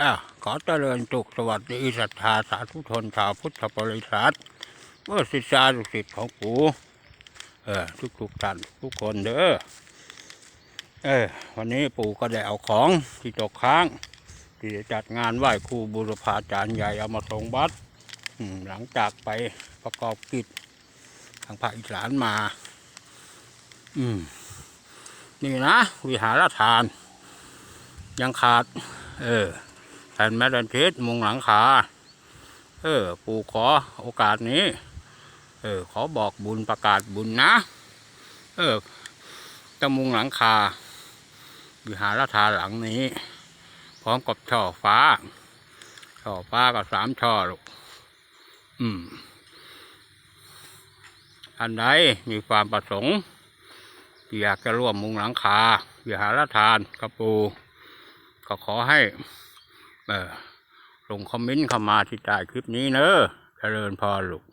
อะขอเจริญสุขสวัสดีศรัทธาสาธุชนชาวพุทธบริษัทเมื่อศิษยาลูกศิษย์ของกูเออทุกทุกท่านทุกคนเด้อเออวันนี้ปู่ก็ได้เอาของที่ตกค้าง ที่จะจัดงานไหว้ครูบุรพาจารย์ใหญ่เอามาส่งวัดอืมหลังจากไปประกอบกิจทางภาคอีสานมา อืม นี่นะ วิหารทาน ยังขาด เออ แผ่นแมดันเพชรมุงหลังคาเออ ปู่ขอโอกาสนี้ เออ ขอบอกบุญประกาศบุญนะ เออจะมุงหลังคาวิหารทาหลังนี้ พร้อมกับช่อฟ้า ช่อฟ้าก็สามช่อลูกอืมอันใดมีความประสงค์ อยากจะร่วมมุงหลังคาวิหารทานกระปู ก็ขอให้ เออลงคอมเมนต์เข้ามาที่ใต้คลิปนี้เนอะเจริญพรลูก